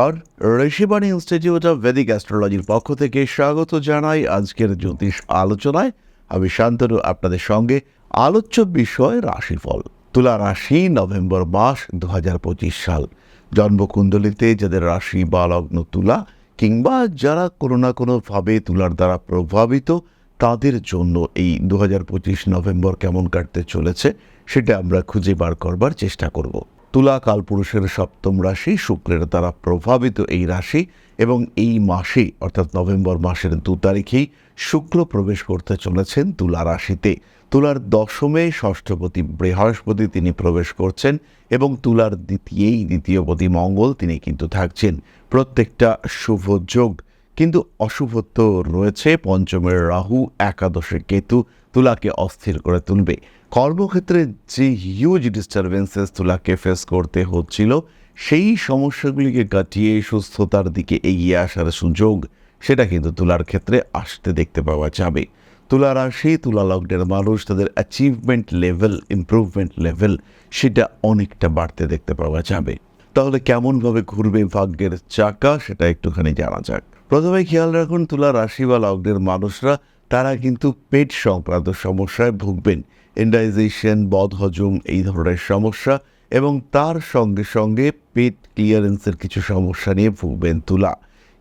নমস্কার। Rishibani institute of Vedic অ্যাস্ট্রোলজির পক্ষ থেকে স্বাগত জানাই আজকের জ্যোতিষ আলোচনায়। আমি শান্তনু, আপনাদের সঙ্গে আলোচ্য বিষয় রাশিফল। তুলা রাশি, নভেম্বর মাস দু হাজার পঁচিশ সাল। জন্মকুণ্ডলিতে যাদের রাশি বা লগ্ন তুলা কিংবা যারা কোনো না কোনোভাবে তুলার দ্বারা প্রভাবিত, তাদের জন্য এই দু হাজার পঁচিশ নভেম্বর কেমন কাটতে চলেছে, সেটা আমরা খুঁজে বার করবার চেষ্টা করব। তুলা কালপুরুষের সপ্তম রাশি, শুক্রের দ্বারা প্রভাবিত এই রাশি এবং এই মাসে অর্থাৎ নভেম্বর মাসের দু তারিখেই শুক্র প্রবেশ করতে চলেছেন তুলা রাশিতে। তুলার দশমে ষষ্ঠপতি বৃহস্পতি তিনি প্রবেশ করছেন এবং তুলার দ্বিতীয়ই দ্বিতীয়পতি মঙ্গল তিনি কিন্তু থাকছেন। প্রত্যেকটা শুভ যোগ কিন্তু অশুভত্ব রয়েছে। পঞ্চমের রাহু, একাদশে কেতু তুলাকে অস্থির করে তুলবে। কর্মক্ষেত্রে যে হিউজ ডিস্টারবেন্সেস তুলাকে ফেস করতে হচ্ছিল, সেই সমস্যাগুলিকে কাটিয়ে সুস্থতার দিকে এগিয়ে আসার সুযোগ সেটা কিন্তু তুলার ক্ষেত্রে আসতে দেখতে পাওয়া যাবে। তুলা রাশি, তুলা লগ্নের মানুষ তাদের অ্যাচিভমেন্ট লেভেল ইমপ্রুভমেন্ট লেভেল সেটা অনেকটা বাড়তে দেখতে পাওয়া যাবে। তাহলে কেমনভাবে ঘুরবে ভাগ্যের চাকা সেটা একটুখানি জানা যাক। প্রথমে খেয়াল রাখুন, তুলা রাশি বা লগ্নের মানুষরা তারা কিন্তু পেট সংক্রান্ত সমস্যায় ভুগবেন। এন্ডাইজেশন বদহজম এই ধরনের সমস্যা এবং তার সঙ্গে সঙ্গে পেট ক্লিয়ারেন্সের কিছু সমস্যা নিয়ে ভুগবেন তুলা।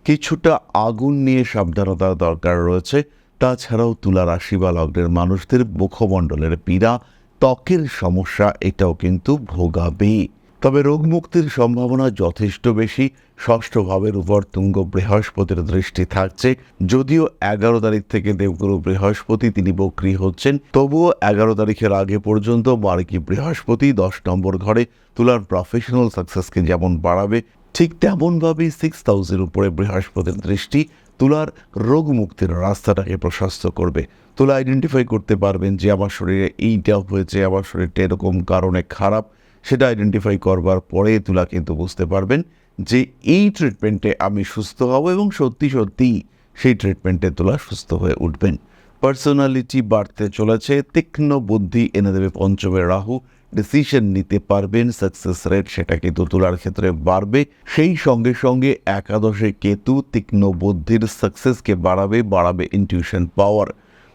কিছুটা আগুন নিয়ে সাবধানতার দরকার রয়েছে। তাছাড়াও তুলা রাশি বা লগ্নের মানুষদের মুখমণ্ডলের পীড়া, ত্বকের সমস্যা, এটাও কিন্তু ভোগাবে। তবে রোগ মুক্তির সম্ভাবনা যথেষ্ট বেশি ষষ্ঠ ভাবের উপর তুঙ্গ বৃহস্পতির দৃষ্টি থাকছে। যদিও এগারো তারিখ থেকে দেবগুরু বৃহস্পতি তিনি বক্রি হচ্ছেন, তবুও এগারো তারিখের আগে পর্যন্ত মার্কি বৃহস্পতি দশ নম্বর ঘরে তুলার প্রফেশনাল সাকসেসকে যেমন বাড়াবে, ঠিক তেমনভাবেই সিক্স থাউজেন্ড উপরে বৃহস্পতির দৃষ্টি তুলার রোগ মুক্তির রাস্তাটাকে প্রশস্ত করবে। তুলা আইডেন্টিফাই করতে পারবেন যে, আমার শরীরে এইটা হয়েছে, আমার শরীরটা এরকম, কারণে খারাপ। সেটা আইডেন্টিফাই করবার পরে তুলা কিন্তু বুঝতে পারবেন যে এই ট্রিটমেন্টে আমি সুস্থ হব এবং সত্যি সত্যি সেই ট্রিটমেন্টে তোলা সুস্থ হয়ে উঠবেন। পার্সোনালিটি বাড়তে চলেছে, তীক্ষ্ণ বুদ্ধি এনে দেবে পঞ্চমের রাহু ডিসিশন নিতে পারবেন সাকসেস রেট সেটা কিন্তু তোলার ক্ষেত্রে বাড়বে। সেই সঙ্গে সঙ্গে একাদশে কেতু তীক্ষ্ণ বুদ্ধির সাকসেসকে বাড়াবে বাড়াবে ইনটিউশন পাওয়ার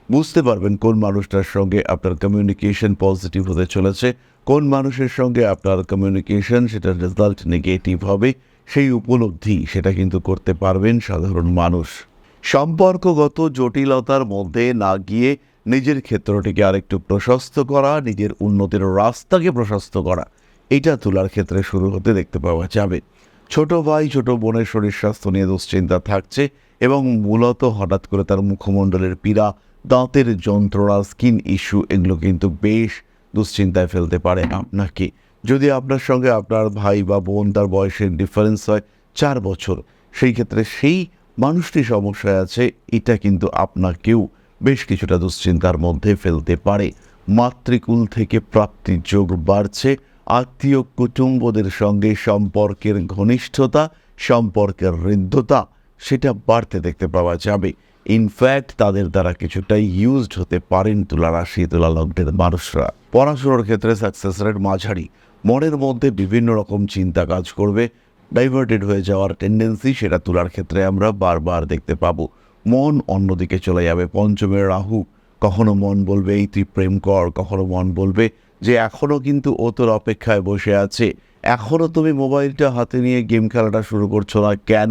বুঝতে পারবেন কোন মানুষটার সঙ্গে আপনার কমিউনিকেশন পজিটিভ হতে চলেছে, কোন মানুষের সঙ্গে আপনার কমিউনিকেশন সেটার রেজাল্ট নেগেটিভ হবে, সেই উপলব্ধি সেটা কিন্তু করতে পারবেন সাধারণ মানুষ। সম্পর্কগত জটিলতার মধ্যে না গিয়ে নিজের ক্ষেত্রটিকে আরেকটু প্রশস্ত করা, নিজের উন্নতির রাস্তাকে প্রশস্ত করা, এটা তোলার ক্ষেত্রে শুরু হতে দেখতে পাওয়া যাবে। ছোট ভাই, ছোট বোনের শরীর স্বাস্থ্য নিয়ে দুশ্চিন্তা থাকছে এবং মূলত হঠাৎ করে তার মুখমণ্ডলের পীড়া দাঁতের যন্ত্রণা স্কিন ইস্যু এগুলো কিন্তু বেশ দুশ্চিন্তায় ফেলতে পারে আপনাকে। যদি আপনার সঙ্গে আপনার ভাই বা বোন তার বয়সের ডিফারেন্স হয়, চার বছর, সেই ক্ষেত্রে সেই মানুষটি সমস্যায় আছে, এটা কিন্তু আপনাকেও বেশ কিছুটা দুশ্চিন্তার মধ্যে ফেলতে পারে। মাতৃকুল থেকে প্রাপ্তির যোগ বাড়ছে, আত্মীয় কুটুম্বদের সঙ্গে সম্পর্কের ঘনিষ্ঠতা, সম্পর্কের হৃদ্যতা, সেটা বাড়তে দেখতে পাওয়া যাবে। ইনফ্যাক্ট তাদের দ্বারা কিছুটা ইউজড হতে পারেন তুলা রাশি, তুলা লগ্নের মানুষরা। পড়াশুনোর ক্ষেত্রে সাকসেস রেট মাঝারি। মনের মধ্যে বিভিন্ন রকম চিন্তা কাজ করবে। ডাইভার্টেড হয়ে যাওয়ার টেন্ডেন্সি সেটা তোলার ক্ষেত্রে আমরা বারবার দেখতে পাবো। মন অন্যদিকে চলে যাবে। পঞ্চমের রাহু। কখনো মন বলবে, এই তুই প্রেম কর। কখনো মন বলবে যে এখনও কিন্তু ও তোর অপেক্ষায় বসে আছে। এখনও তুমি মোবাইলটা হাতে নিয়ে গেম খেলাটা শুরু করছ না কেন?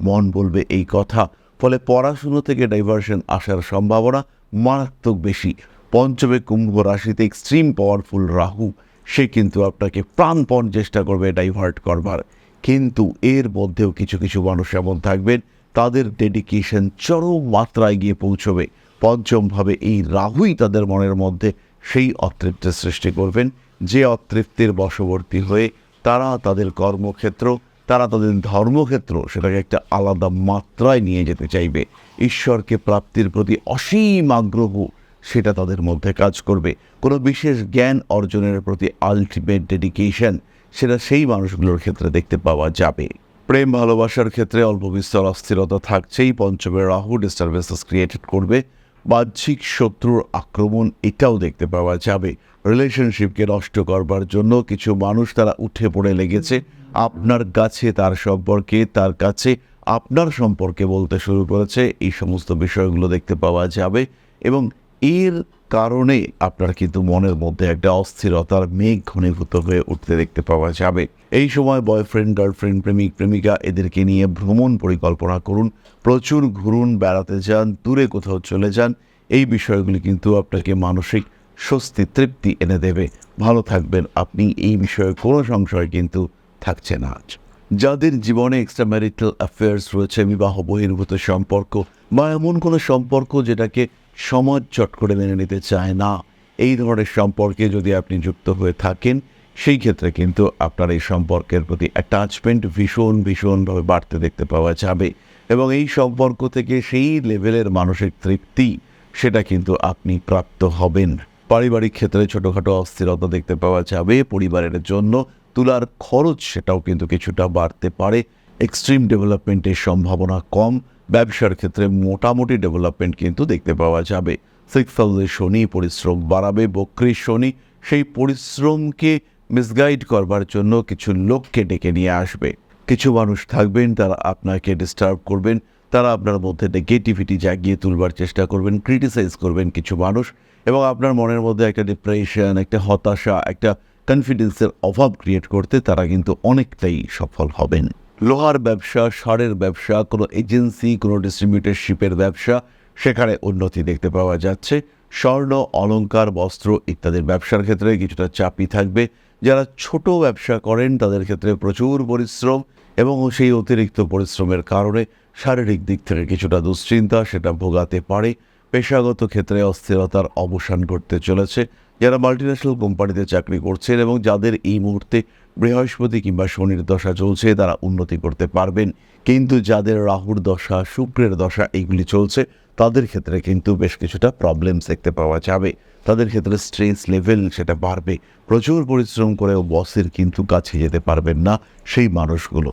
মন বলবে, এই কথা। ফলে পড়াশুনো থেকে ডাইভার্সন আসার সম্ভাবনা মারাত্মক বেশি। পঞ্চমে কুম্ভ রাশিতে এক্সট্রিম পাওয়ারফুল রাহু, সে কিন্তু আপনাকে প্রাণপণ চেষ্টা করবে ডাইভার্ট করবার। কিন্তু এর মধ্যেও কিছু কিছু মানুষ এমন থাকবেন, তাদের ডেডিকেশন চরম মাত্রায় গিয়ে পৌঁছবে। পঞ্চমভাবে এই রাহুই তাদের মনের মধ্যে সেই অতৃপ্তের সৃষ্টি করবেন। যে অতৃপ্তির বশবর্তী হয়ে তারা তাদের কর্মক্ষেত্র তারা তাদের ধর্মক্ষেত্র সেটাকে একটা আলাদা মাত্রায় নিয়ে যেতে চাইবে। ঈশ্বরকে প্রাপ্তির প্রতি অসীম আগ্রহ সেটা তাদের মধ্যে কাজ করবে। কোনো বিশেষ জ্ঞান অর্জনের প্রতি আলটিমেট ডেডিকেশন সেটা সেই মানুষগুলোর ক্ষেত্রে দেখতে পাওয়া যাবে। প্রেম ভালোবাসার ক্ষেত্রে অল্প বিস্তর অস্থিরতা থাকছেই পঞ্চমের রাহু ডিস্টারবেন্সেস ক্রিয়েটেড করবে। বাহ্যিক শত্রুর আক্রমণ এটাও দেখতে পাওয়া যাবে। রিলেশনশিপকে নষ্ট করবার জন্য কিছু মানুষ তারা উঠে পড়ে লেগেছে। আপনার কাছে, তার সম্পর্কে, তার কাছে আপনার সম্পর্কে বলতে শুরু করেছে। এই সমস্ত বিষয়গুলো দেখতে পাওয়া যাবে এবং এর কারণে আপনার কিন্তু মনের মধ্যে একটা অস্থিরতার মেঘ ঘনীভূত হয়ে উঠতে দেখতে পাওয়া যাবে। এই সময় বয়ফ্রেন্ড গার্লফ্রেন্ড প্রেমিক, প্রেমিকা এদেরকে নিয়ে ভ্রমণ পরিকল্পনা করুন। প্রচুর ঘুরুন, বেড়াতে যান, দূরে কোথাও চলে যান। এই বিষয়গুলি কিন্তু আপনাকে মানসিক স্বস্তি, তৃপ্তি এনে দেবে। ভালো থাকবেন। আপনি এই বিষয়ে কোনো সংশয় কিন্তু থাকছে না আজ। যাদের জীবনে এক্সট্রা ম্যারিটাল অ্যাফেয়ার্স রয়েছে, বিবাহ, বহির্ভূত সম্পর্ক বা এমন কোনো সম্পর্ক যেটাকে সমাজ চট করে মেনে নিতে চায় না, এই ধরনের সম্পর্কে যদি আপনি যুক্ত হয়ে থাকেন, সেই ক্ষেত্রে কিন্তু আপনার এই সম্পর্কের প্রতি অ্যাটাচমেন্ট ভীষণ, ভীষণভাবে বাড়তে দেখতে পাওয়া যাবে এবং এই সম্পর্ক থেকে সেই লেভেলের মানসিক তৃপ্তি, সেটা কিন্তু আপনি প্রাপ্ত হবেন। পারিবারিক ক্ষেত্রে ছোটোখাটো অস্থিরতা দেখতে পাওয়া যাবে, পরিবারের জন্য তুলার খরচ সেটাও কিন্তু কিছুটা বাড়তে পারে। এক্সট্রিম ডেভেলপমেন্টের সম্ভাবনা কম। ব্যবসার ক্ষেত্রে মোটামুটি ডেভেলপমেন্ট কিন্তু দেখতে পাওয়া যাবে। সিক্স হাউসে শনি, পরিশ্রম বাড়াবে বক্রী শনি, সেই পরিশ্রমকে মিসগাইড করবার জন্য কিছু লোককে ডেকে নিয়ে আসবে। কিছু মানুষ থাকবেন, তারা আপনাকে ডিস্টার্ব করবেন, তারা আপনার মধ্যে নেগেটিভিটি জাগিয়ে তুলবার চেষ্টা করবেন ক্রিটিসাইজ করবেন কিছু মানুষ এবং আপনার মনের মধ্যে একটা ডিপ্রেশন একটা হতাশা, একটা কনফিডেন্সের অভাব ক্রিয়েট করতে তারা কিন্তু অনেকটাই সফল হবেন। লোহার ব্যবসা, সারের ব্যবসা, কোনো এজেন্সি কোনো ডিস্ট্রিবিউটারশিপের ব্যবসা, সেখানে উন্নতি দেখতে পাওয়া যাচ্ছে। স্বর্ণ, অলংকার, বস্ত্র ইত্যাদির ব্যবসার ক্ষেত্রে কিছুটা চাপই থাকবে। যারা ছোট ব্যবসা করেন, তাদের ক্ষেত্রে প্রচুর পরিশ্রম এবং সেই অতিরিক্ত পরিশ্রমের কারণে শারীরিক দিক থেকে কিছুটা দুশ্চিন্তা সেটা ভোগাতে পারে। পেশাগত ক্ষেত্রে অস্থিরতার অবসান ঘটতে চলেছে। যারা মাল্টিন্যাশনাল কোম্পানিতে চাকরি করছেন এবং যাদের এই মুহূর্তে বৃহস্পতি কিংবা শনির দশা চলছে, তারা উন্নতি করতে পারবেন। কিন্তু যাদের রাহুর দশা, শুক্রের দশা এইগুলি চলছে, তাদের ক্ষেত্রে কিন্তু বেশ কিছুটা প্রবলেমস দেখতে পাওয়া যাবে। তাদের ক্ষেত্রে স্ট্রেস লেভেল সেটা বাড়বে। প্রচুর পরিশ্রম করেও বসের কিন্তু কাছে যেতে পারবেন না সেই মানুষগুলো।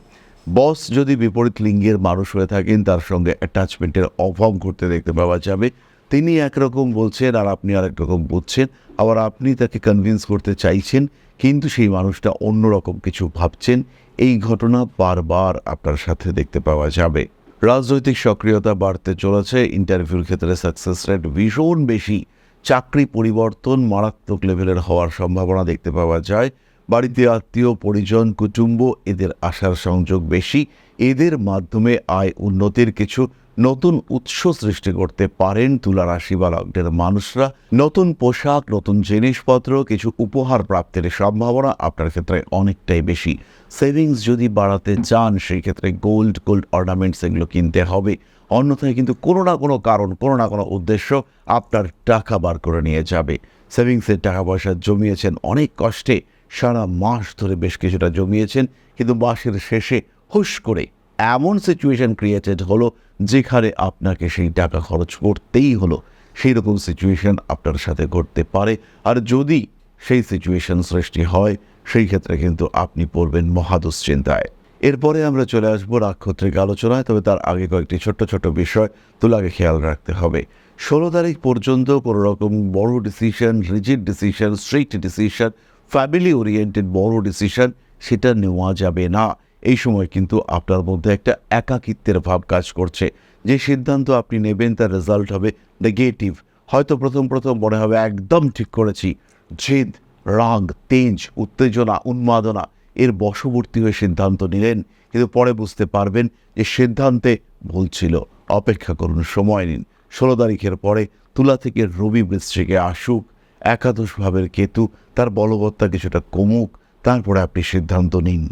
বস যদি বিপরীত লিঙ্গের মানুষ হয়ে থাকেন, তার সঙ্গে অ্যাটাচমেন্টের অভাব ঘটতে দেখতে পাওয়া যাবে। তিনি একরকম বলছেন আর আপনি আরেক রকম বুঝছেন। আবার আপনি তাকে কনভিন্স করতে চাইছেন, কিন্তু সেই মানুষটা অন্যরকম কিছু ভাবছেন। এই ঘটনা বারবার আপনার সাথে দেখতে পাওয়া যাবে। রাজনৈতিক সক্রিয়তা বাড়তে চলেছে। ইন্টারভিউর ক্ষেত্রে সাকসেস রেট ভীষণ বেশি। চাকরি পরিবর্তন মারাত্মক লেভেলের হওয়ার সম্ভাবনা দেখতে পাওয়া যায়। বাড়িতে আত্মীয়, পরিজন, কুটুম্ব, এদের আসার সংযোগ বেশি। এদের মাধ্যমে আয় উন্নতির কিছু নতুন উৎস সৃষ্টি করতে পারেন তুলা রাশি বা লগ্নের মানুষরা। নতুন পোশাক, নতুন জিনিসপত্র, কিছু উপহার প্রাপ্তির সম্ভাবনা আপনার ক্ষেত্রে অনেকটাই বেশি। সেভিংস যদি বাড়াতে চান সেই ক্ষেত্রে গোল্ড গোল্ড অর্নামেন্টস এগুলো কিনতে হবে। অন্যথায় কিন্তু কোনো না কোনো কারণ, কোনো না কোনো উদ্দেশ্য আপনার টাকা বার করে নিয়ে যাবে। সেভিংসের টাকা পয়সা জমিয়েছেন অনেক কষ্টে। সারা মাস ধরে বেশ কিছুটা জমিয়েছেন, কিন্তু মাসের শেষে হুশ করে এমন সিচুয়েশন ক্রিয়েটেড হলো যেখানে আপনাকে সেই টাকা খরচ করতেই হলো। সেই রকম সিচুয়েশন আপনার সাথে ঘটতে পারে। আর যদি সেই সিচুয়েশন সৃষ্টি হয়, সেই ক্ষেত্রে কিন্তু আপনি পড়বেন মহাদুশ্চিন্তায় এরপরে আমরা চলে আসব নাক্ষত্রিক আলোচনায়, তবে তার আগে কয়েকটি ছোট্ট ছোট্ট বিষয় তোলাকে খেয়াল রাখতে হবে। ষোলো তারিখ পর্যন্ত কোনো রকম বড় decision rigid decision strict decision family oriented বড় ডিসিশন সেটা নেওয়া যাবে না। এই সময় কিন্তু আপনার মধ্যে একটা একাকিত্বের ভাব কাজ করছে। যে সিদ্ধান্ত আপনি নেবেন, তার রেজাল্ট হবে নেগেটিভ হয়তো প্রথম প্রথম মনে হবে, একদম ঠিক করেছি। জেদ, রাগ, তেজ, উত্তেজনা, উন্মাদনা, এর বশবর্তী হয়ে সিদ্ধান্ত নিলেন। কিন্তু পরে বুঝতে পারবেন যে সিদ্ধান্তে ভুল ছিল। অপেক্ষা করুন, সময় নিন। ষোলো তারিখের পরে তুলা থেকে রবি বৃশ্চিকে আসুক। একাদশ ভাবের কেতু, তার বলবত্তা কিছুটা কমুক, তারপরে আপনি সিদ্ধান্ত নিন।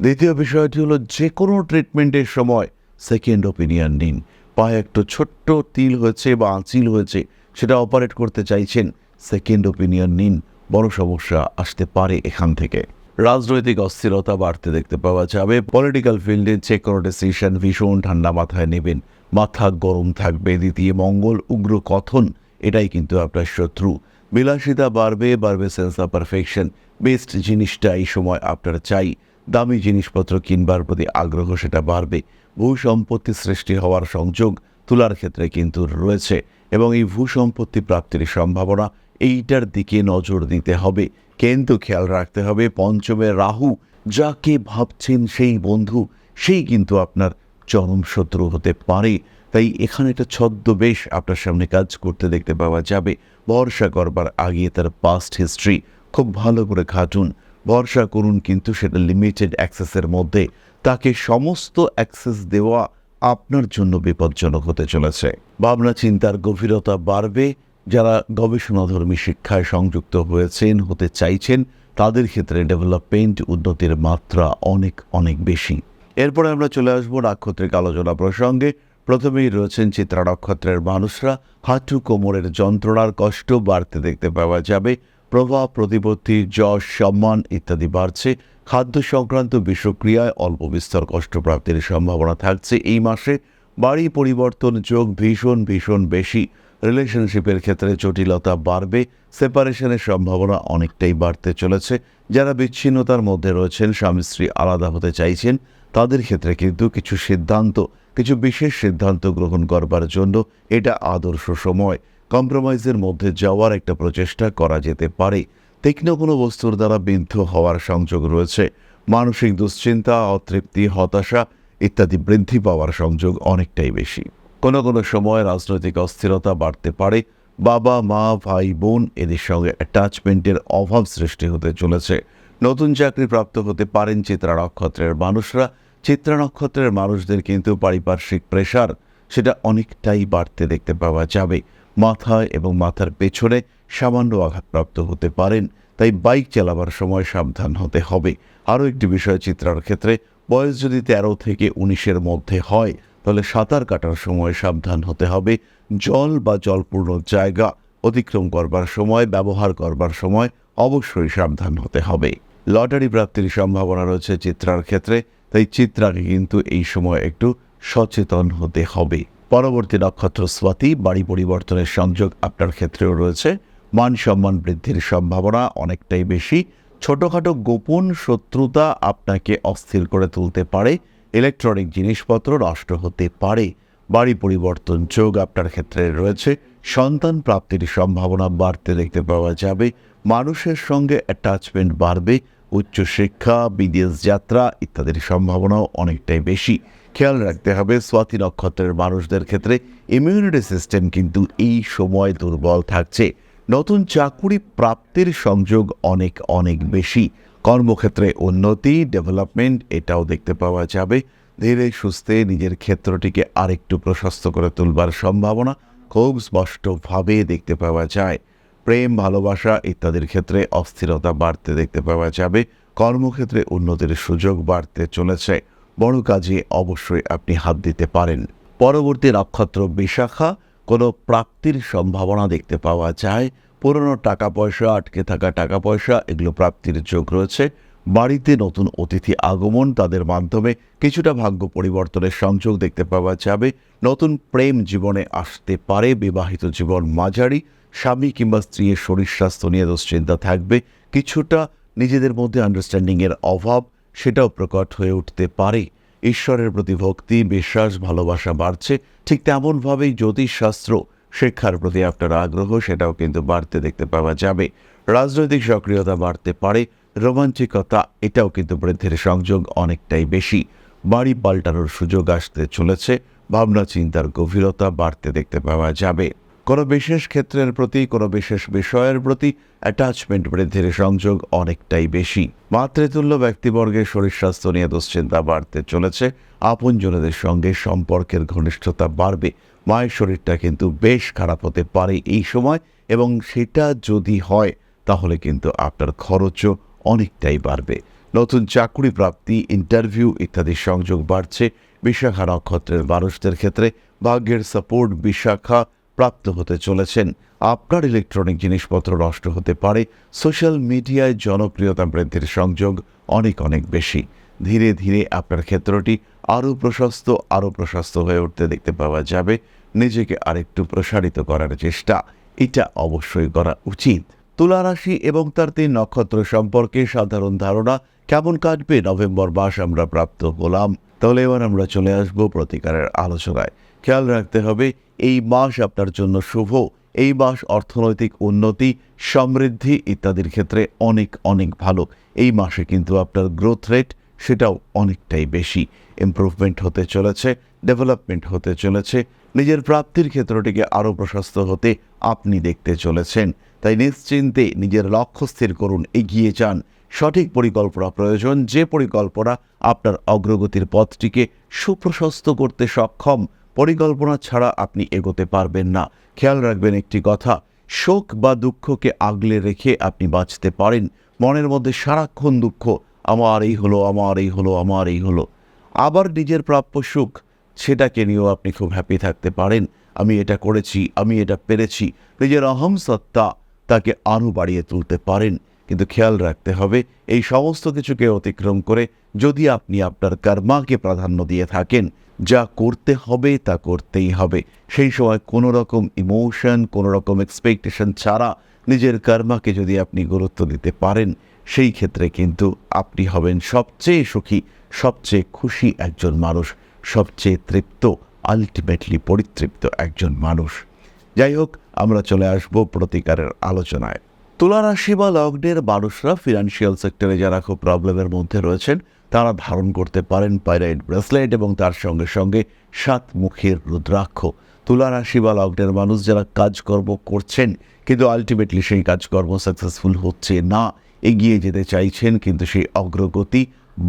দ্বিতীয় বিষয়টি হলো যে কোনো ট্রিটমেন্টের সময় সেকেন্ড ওপিনিয়ন নিন। পায়ে একটু ছোট্ট তিল হয়েছে বা আঁচিল হয়েছে, সেটা অপারেট করতে চাইছেন সেকেন্ড ওপিনিয়ন নিন, বড় সমস্যা আসতে পারে এখান থেকে। রাজনৈতিক অস্থিরতা বাড়তে দেখতে পাওয়া যাবে পলিটিক্যাল ফিল্ডে যে কোনো ডিসিশন ভীষণ ঠান্ডা মাথায় নেবেন। মাথা গরম থাকবে, দ্বিতীয় মঙ্গল উগ্র কথন, এটাই কিন্তু আপনার শত্রু। বিলাসিতা বাড়বে বাড়বে সেন্স অফ পারফেকশন বেস্ট জিনিসটা এই সময় আপনার চাই। দামি জিনিসপত্র কিনবার প্রতি আগ্রহ সেটা বাড়বে। ভূ সম্পত্তি সৃষ্টি হওয়ার সংযোগ তুলার ক্ষেত্রে কিন্তু রয়েছে এবং এই ভূ সম্পত্তি প্রাপ্তির সম্ভাবনা এইটার দিকে নজর দিতে হবে। কিন্তু খেয়াল রাখতে হবে, পঞ্চমে রাহু, যাকে ভাবছেন সেই বন্ধু, সেই কিন্তু আপনার চরম শত্রু হতে পারে। তাই এখানে একটা ছদ্মবেশ আপনার সামনে কাজ করতে দেখতে পাওয়া যাবে। ভরসা করবার আগে তার পাস্ট হিস্ট্রি খুব ভালো করে খাটুন। ভরসা করুন কিন্তু সেটা লিমিটেড অ্যাক্সেসের মধ্যে। তাকে সমস্ত অ্যাক্সেস দেওয়া আপনার জন্য বিপজ্জনক হতে চলেছে। ভাবনা চিন্তার গভীরতা বাড়বে। যারা গবেষণাধর্মী শিক্ষায় সংযুক্ত হয়েছেন, হতে চাইছেন, তাদের ক্ষেত্রে ডেভেলপমেন্ট উন্নতির মাত্রা অনেক অনেক বেশি। এরপরে আমরা চলে আসব নাক্ষত্রিক আলোচনা প্রসঙ্গে। প্রথমেই রয়েছেন চিত্রা নক্ষত্রের মানুষরা। হাঁটু কোমরের যন্ত্রণার কষ্ট বাড়তে দেখতে পাওয়া যাবে। প্রভাব, প্রতিপত্তি, যশ, সম্মান ইত্যাদি বাড়ছে। খাদ্য সংক্রান্ত বিষক্রিয়ায় অল্প বিস্তর কষ্টপ্রাপ্তির সম্ভাবনা থাকছে। এই মাসে বাড়ি পরিবর্তন যোগ ভীষণ ভীষণ বেশি। রিলেশনশিপের ক্ষেত্রে জটিলতা বাড়বে। সেপারেশনের সম্ভাবনা অনেকটাই বাড়তে চলেছে। যারা বিচ্ছিন্নতার মধ্যে রয়েছেন স্বামী স্ত্রী আলাদা হতে চাইছেন, তাদের ক্ষেত্রে কিন্তু কিছু সিদ্ধান্ত কিছু বিশেষ সিদ্ধান্ত গ্রহণ করবার জন্য এটা আদর্শ সময়। কম্প্রোমাইজের মধ্যে যাওয়ার একটা প্রচেষ্টা করা যেতে পারে। তীক্ষ্ণ কোনো বস্তুর দ্বারা বিদ্ধ হওয়ার সংযোগ রয়েছে। মানসিক দুশ্চিন্তা, অতৃপ্তি, হতাশা ইত্যাদি বৃদ্ধি পাওয়ার সংযোগ অনেকটাই বেশি। কোনো কোনো সময় রাজনৈতিক অস্থিরতা বাড়তে পারে। বাবা, মা, ভাই, বোন এদের সঙ্গে অ্যাটাচমেন্টের অভাব সৃষ্টি হতে চলেছে। নতুন চাকরি প্রাপ্ত হতে পারেন চিত্রা নক্ষত্রের মানুষরা। চিত্রা নক্ষত্রের মানুষদের কিন্তু পারিপার্শ্বিক প্রেশার সেটা অনেকটাই বাড়তে দেখতে পাওয়া যাবে। মাথায় এবং মাথার পেছনে সামান্য আঘাতপ্রাপ্ত হতে পারেন, তাই বাইক চালাবার সময় সাবধান হতে হবে। আরও একটি বিষয় চিত্রার ক্ষেত্রে, বয়স যদি তেরো থেকে উনিশের মধ্যে হয়, তাহলে সাঁতার কাটার সময় সাবধান হতে হবে। জল বা জলপূর্ণ জায়গা অতিক্রম করবার সময়, ব্যবহার করবার সময় অবশ্যই সাবধান হতে হবে। লটারি প্রাপ্তির সম্ভাবনা রয়েছে চিত্রার ক্ষেত্রে। তাই চিত্রাকে কিন্তু এই সময় একটু সচেতন হতে হবে। পরবর্তী নক্ষত্র স্বাতি, বাড়ি পরিবর্তনের সংযোগ আপনার ক্ষেত্রেও রয়েছে। মান সম্মান বৃদ্ধির সম্ভাবনা অনেকটাই বেশি। ছোটোখাটো গোপন শত্রুতা আপনাকে অস্থির করে তুলতে পারে। ইলেকট্রনিক জিনিসপত্র নষ্ট হতে পারে। বাড়ি পরিবর্তন যোগ আপনার ক্ষেত্রে রয়েছে। সন্তান প্রাপ্তির সম্ভাবনা বাড়তে দেখতে পাওয়া যাবে। মানুষের সঙ্গে অ্যাটাচমেন্ট বাড়বে। উচ্চশিক্ষা, বিদেশ যাত্রা ইত্যাদির সম্ভাবনাও অনেকটাই বেশি। খেয়াল রাখতে হবে স্বাতি নক্ষত্রের মানুষদের ক্ষেত্রে ইমিউনিটি সিস্টেম কিন্তু এই সময় দুর্বল থাকছে। নতুন চাকুরি প্রাপ্তির সংযোগ অনেক অনেক বেশি। কর্মক্ষেত্রে উন্নতি ডেভেলপমেন্ট এটাও দেখতে পাওয়া যাবে। ধীরে সুস্থে নিজের ক্ষেত্রটিকে আরেকটু প্রশস্ত করে তুলবার সম্ভাবনা খুব স্পষ্টভাবে দেখতে পাওয়া যায়। প্রেম, ভালোবাসা ইত্যাদির ক্ষেত্রে অস্থিরতা বাড়তে দেখতে পাওয়া যাবে। কর্মক্ষেত্রে উন্নতির সুযোগ বাড়তে চলেছে। বড় কাজে অবশ্যই আপনি হাত দিতে পারেন। পরবর্তী নক্ষত্র বিশাখা, কোনো প্রাপ্তির সম্ভাবনা দেখতে পাওয়া যায়। পুরনো টাকা পয়সা, আটকে থাকা টাকা পয়সা, এগুলো প্রাপ্তির যোগ রয়েছে। বাড়িতে নতুন অতিথি আগমন, তাদের মাধ্যমে কিছুটা ভাগ্য পরিবর্তনের সংযোগ দেখতে পাওয়া যাবে। নতুন প্রেম জীবনে আসতে পারে, বিবাহিত জীবন মাঝারি। স্বামী কিংবা স্ত্রীর শরীর স্বাস্থ্য নিয়ে দুশ্চিন্তা থাকবে, কিছুটা নিজেদের মধ্যে আন্ডারস্ট্যান্ডিংয়ের অভাব সেটাও প্রকট হয়ে উঠতে পারে। ঈশ্বরের প্রতি ভক্তি, বিশ্বাস, ভালোবাসা বাড়ছে। ঠিক তেমনভাবেই জ্যোতিষশাস্ত্র শিক্ষার প্রতি আপনার আগ্রহ, সেটাও কিন্তু বাড়তে দেখতে পাওয়া যাবে। রাজনৈতিক সক্রিয়তা বাড়তে পারে রোমাঞ্চিকতা এটাও কিন্তু বৃদ্ধির সংযোগ অনেকটাই বেশি। বাড়ি পাল্টানোর সুযোগ আসতে চলেছে ভাবনা চিন্তার গভীরতা বাড়তে দেখতে পাওয়া যাবে। কোনো বিশেষ ক্ষেত্রের প্রতি, কোনো বিশেষ বিষয়ের প্রতি অ্যাটাচমেন্ট বৃদ্ধির সংযোগ অনেকটাই বেশি। মাতৃতুল্য ব্যক্তিবর্গের শরীর স্বাস্থ্য নিয়ে দুশ্চিন্তা বাড়তে চলেছে। আপনজনদের সঙ্গে সম্পর্কের ঘনিষ্ঠতা বাড়বে। মায়ের শরীরটা কিন্তু বেশ খারাপ হতে পারে এই সময় এবং সেটা যদি হয়, তাহলে কিন্তু আপনার খরচও অনেকটাই বাড়বে। নতুন চাকরি প্রাপ্তি ইন্টারভিউ ইত্যাদি সংযোগ বাড়ছে। বিশাখা নক্ষত্রের মানুষদের ক্ষেত্রে ভাগ্যের সাপোর্ট বিশাখা প্রাপ্ত হতে চলেছেন। আপনার ইলেকট্রনিক জিনিসপত্র নষ্ট হতে পারে, সোশ্যাল মিডিয়ায় জনপ্রিয়তা বৃদ্ধির সংযোগ অনেক অনেক বেশি। ধীরে ধীরে আপনার ক্ষেত্রটি আরও প্রশস্ত আরও প্রশস্ত হয়ে উঠতে দেখতে পাওয়া যাবে। নিজেকে আরেকটু প্রসারিত করার চেষ্টা, এটা অবশ্যই করা উচিত। তুলা রাশি এবং তার তিন নক্ষত্র সম্পর্কে সাধারণ ধারণা, কেমন কাটবে? নভেম্বর মাস আমরা প্রাপ্ত হলাম। তাহলে এবার আমরা চলে আসব প্রতিকারের আলোচনায়। খেয়াল রাখতে হবে এই মাস আপনার জন্য শুভ। এই মাস অর্থনৈতিক উন্নতি, সমৃদ্ধি ইত্যাদির ক্ষেত্রে অনেক অনেক ভালো। এই মাসে কিন্তু আপনার গ্রোথ রেট সেটাও অনেকটাই বেশি। ইমপ্রুভমেন্ট হতে চলেছে ডেভেলপমেন্ট হতে চলেছে। নিজের প্রাপ্তির ক্ষেত্রটিকে আরও প্রশস্ত হতে আপনি দেখতে চলেছেন। তাই নিশ্চিন্তে নিজের লক্ষ্য স্থির করুন, এগিয়ে যান। সঠিক পরিকল্পনা প্রয়োজন, যে পরিকল্পনা আপনার অগ্রগতির পথটিকে সুপ্রশস্ত করতে সক্ষম পরিকল্পনা ছাড়া আপনি এগোতে পারবেন না। খেয়াল রাখবেন একটি কথা, শোক বা দুঃখকে আগলে রেখে আপনি বাঁচতে পারেন। মনের মধ্যে সারাক্ষণ দুঃখ, আমার এই হলো, আমার এই হলো, আমার এই হলো। আবার নিজের প্রাপ্য সুখ, সেটাকে নিয়েও আপনি খুব হ্যাপি থাকতে পারেন। আমি এটা করেছি, আমি এটা পেরেছি। নিজের অহম সত্তা তাকে আরও বাড়িয়ে তুলতে পারেন। কিন্তু খেয়াল রাখতে হবে, এই সমস্ত কিছুকে অতিক্রম করে যদি আপনি আপনার কর্মাকে প্রাধান্য দিয়ে থাকেন যা করতে হবে, তা করতেই হবে। সেই সময় কোনো রকম ইমোশন কোনো রকম এক্সপেকটেশন ছাড়া নিজের কর্মাকে যদি আপনি গুরুত্ব দিতে পারেন, সেই ক্ষেত্রে কিন্তু আপনি হবেন সবচেয়ে সুখী, সবচেয়ে খুশি একজন মানুষ, সবচেয়ে তৃপ্ত আলটিমেটলি পরিতৃপ্ত একজন মানুষ। যাই হোক, আমরা চলে আসব প্রতিকারের আলোচনায়। তুলা রাশি বা লগ্নের মানুষরা ফিনান্সিয়াল সেক্টরে যারা খুব প্রবলেমের মধ্যে রয়েছেন তারা ধারণ করতে পারেন পাইরাইট ব্রেসলেট এবং তার সঙ্গে সঙ্গে সাত মুখের রুদ্রাক্ষ। তুলা রাশি বা লগ্নের মানুষ যারা কাজকর্ম করছেন, কিন্তু আলটিমেটলি সেই কাজকর্ম সাকসেসফুল হচ্ছে না, এগিয়ে যেতে চাইছেন, কিন্তু সেই অগ্রগতি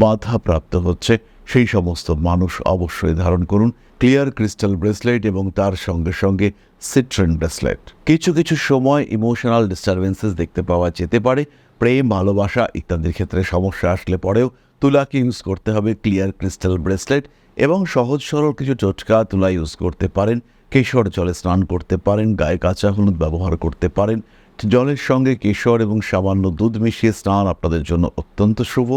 বাধাপ্রাপ্ত হচ্ছে, সেই সমস্ত মানুষ অবশ্যই ধারণ করুন ক্লিয়ার ক্রিস্টাল ব্রেসলেট এবং তার সঙ্গে সঙ্গে সিট্রেন ব্রেসলেট কিছু কিছু সময় ইমোশনাল ডিস্টারবেন্সেস দেখতে পাওয়া যেতে পারে, প্রেম, ভালোবাসা ইত্যাদির ক্ষেত্রে সমস্যা আসলে পরেও তুলাকে ইউজ করতে হবে? ক্লিয়ার ক্রিস্টাল ব্রেসলেট এবং সহজ সরল কিছু টোটকা তুলা ইউজ করতে পারেন, কেশর জলে স্নান করতে পারেন, গায়ে কাঁচা হলুদ ব্যবহার করতে পারেন। জলের সঙ্গে কেশর এবং সামান্য দুধ মিশিয়ে স্নান আপনাদের জন্য অত্যন্ত শুভ।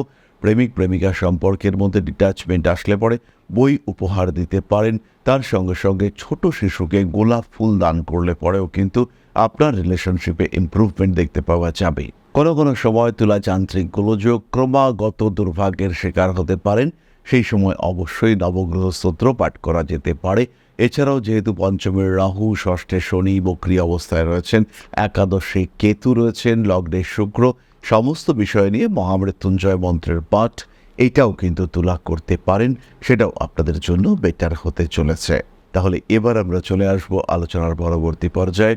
প্রেমিক, প্রেমিকা সম্পর্কের মধ্যে ডিট্যাচমেন্ট আসলে পরে বই উপহার দিতে পারেন। তার সঙ্গে সঙ্গে ছোট শিশুকে গোলাপ ফুল দান করলে পরেও কিন্তু আপনার রিলেশনশিপে ইমপ্রুভমেন্ট দেখতে পাওয়া যাবে। কোনো কোনো সময় তুলা যান্ত্রিক গোলযোগ ক্রমাগত দুর্ভাগ্যের শিকার হতে পারেন। সেই সময় অবশ্যই নবগ্রহ স্তোত্র পাঠ করা যেতে পারে। এছাড়াও যেহেতু পঞ্চমের রাহু, ষষ্ঠে শনি বক্রি অবস্থায় রয়েছেন, একাদশে কেতু রয়েছেন, লগ্নে শুক্র, সমস্ত বিষয় নিয়ে মহামৃত্যুঞ্জয় মন্ত্রের পাঠ, এটাও কিন্তু তুলা করতে পারেন। সেটাও আপনাদের জন্য বেটার হতে চলেছে। তাহলে এবার আমরা চলে আসব আলোচনার পরবর্তী পর্যায়ে।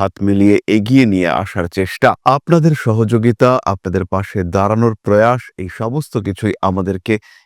হাত মিলিয়ে এগিয়ে নিয়ে আসার চেষ্টা। আপনাদের সহযোগিতা, আপনাদের পাশে দাঁড়ানোর প্রয়াস, এই সমস্ত কিছুই আমাদেরকে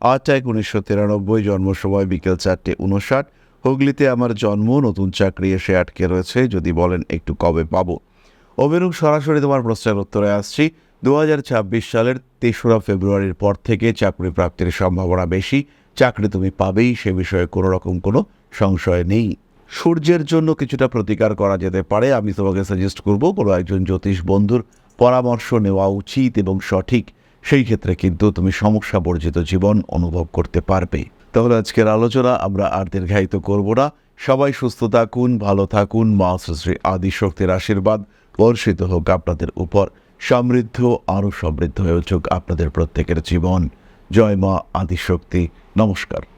আট এক উনিশশো তিরানব্বই জন্ম সময় বিকেল চারটে উনষাট হুগলিতে আমার জন্ম, নতুন চাকরি এসে আটকে রয়েছে, যদি বলেন একটু কবে পাবো। অভিরূপ, সরাসরি তোমার প্রশ্নের উত্তরে আসছি। দু হাজার ছাব্বিশ সালের তেসরা ফেব্রুয়ারির পর থেকে চাকরি প্রাপ্তির সম্ভাবনা বেশি। চাকরি তুমি পাবেই, সে বিষয়ে কোনো রকম কোনো সংশয় নেই। সূর্যের জন্য কিছুটা প্রতিকার করা যেতে পারে, আমি তোমাকে সাজেস্ট করব কোনো একজন জ্যোতিষ বন্ধুর পরামর্শ নেওয়া উচিত এবং সঠিক। সেই ক্ষেত্রে কিন্তু তুমি সমস্যা বর্জিত জীবন অনুভব করতে পারবে। তাহলে আজকের আলোচনা আমরা আর দীর্ঘায়িত করব না। সবাই সুস্থ থাকুন, ভালো থাকুন, মা শ্রী আদিশক্তির আশীর্বাদ বর্ষিত হোক আপনাদের উপর। সমৃদ্ধ, আরও সমৃদ্ধ হয়ে উঠুক আপনাদের প্রত্যেকের জীবন। জয় মা আদিশক্তি। নমস্কার।